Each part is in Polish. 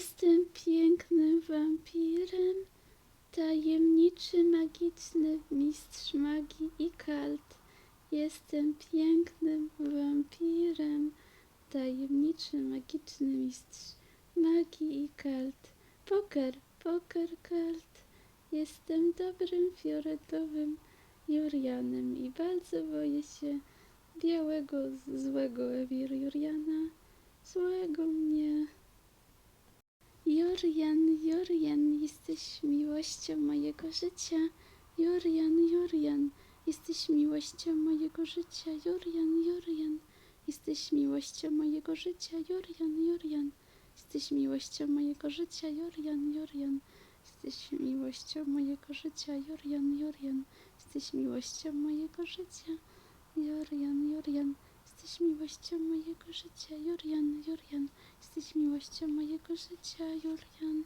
Jestem pięknym wampirem, tajemniczy, magiczny mistrz magii i kalt. Jestem pięknym wampirem, tajemniczy, magiczny mistrz magii i kalt. Poker, poker, kalt. Jestem dobrym, fioletowym Jurianem i bardzo boję się białego, złego Ewir Juriana. Złego mnie. Jorian, Jorian, jesteś miłością mojego życia. Jorian, Jorian, jesteś miłością mojego życia. Jorian, Jorian, jesteś miłością mojego życia. Jorian, Jorian, jesteś miłością mojego życia. Jorian, Jorian, jesteś miłością mojego życia. Jorian, Jorian, jesteś miłością mojego życia. Jorian, Jorian, jesteś miłością mojego życia. Jorian, Jorian, jesteś miłością mojego życia, Julian.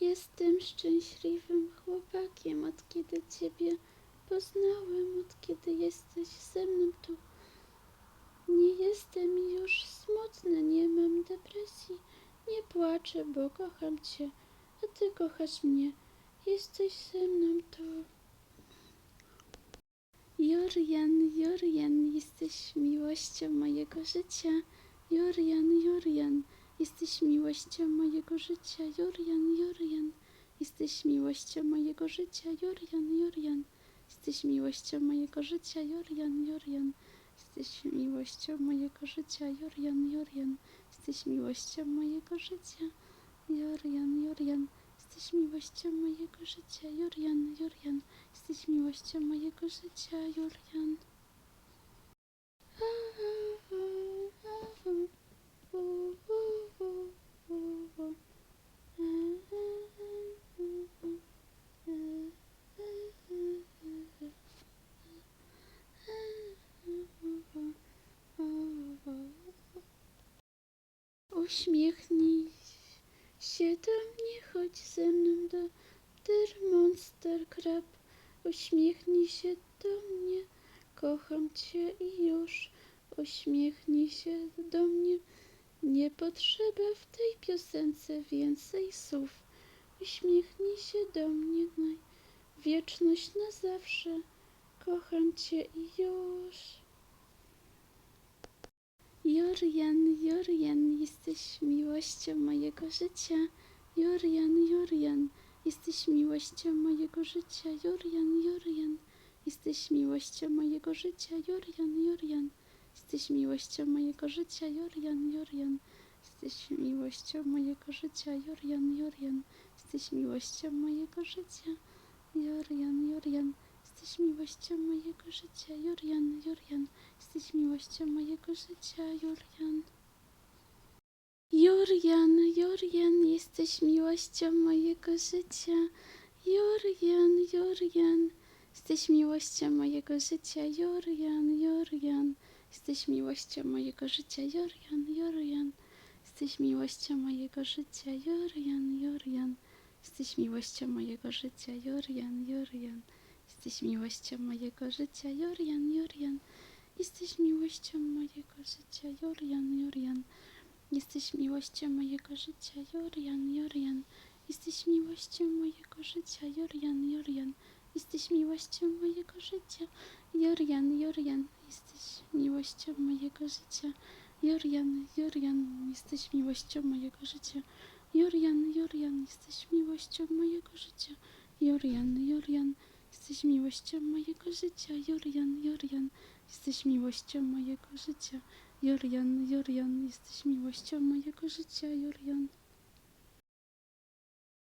Jestem szczęśliwym chłopakiem, od kiedy Ciebie poznałem, od kiedy jesteś ze mną tu. Nie jestem już smutny, nie mam depresji, nie płaczę, bo kocham Cię, a Ty kochasz mnie. Jesteś ze mną tu. Jorian, Jorian, jesteś miłością mojego życia. Jorian, Jorian, jesteś miłością mojego życia. Jorian, Jorian, jesteś miłością mojego życia. Jorian, Jorian, jesteś miłością mojego życia. Jorian, Jorian, jesteś miłością mojego życia. Jorian, Jorian, jesteś miłością mojego życia. Jorian, Jorian, jesteś miłością mojego życia. Jorian, Jorian, jesteś miłością mojego życia. Jorian. Uśmiechnij się do chodź ze mną do Der Monster. Uśmiechnij się do mnie, kocham cię i już. Uśmiechnij się do mnie, nie potrzeba w tej piosence więcej słów. Uśmiechnij się do mnie, na wieczność na zawsze. Kocham cię i już. Jorian, Jorian, jesteś miłością mojego życia. Jorian, Jorian, jesteś miłością mojego życia. Jorian, Jorian, jesteś miłością mojego życia. Jorian, Jorian, jesteś miłością mojego życia. Jorian, Jorian, jesteś miłością mojego życia. Jorian, Jorian, jesteś miłością mojego życia. Jorian, Jorian, jesteś miłością mojego życia. Jorian, Jorian, jesteś miłością mojego życia. Jorian, Jorian, jesteś miłością mojego życia. Jorian, Jorian, jesteś miłością mojego życia. Jorian, Jorian, jesteś miłością mojego życia. Jorian, Jorian, jesteś miłością mojego życia. Jorian, Jorian, jesteś miłością mojego życia. Jorian, Jorian, jesteś miłością mojego życia. Jorian, Jorian, jesteś miłością mojego życia. Jorian, Jorian, Jesteś miłością mojego życia, Jorian, Jorian. Jesteś miłością mojego życia, Jorian, Jorian. Jesteś miłością mojego życia, Jorian, Jorian. Jesteś miłością mojego życia, Jorian, Jorian. Jesteś miłością mojego życia, Jorian, Jorian. Jesteś miłością mojego życia, Jorian, Jorian. Jesteś miłością mojego życia, Jorian, Jorian. Jesteś miłością mojego życia. Jorian, Jorian, jesteś miłością mojego życia, Jorian.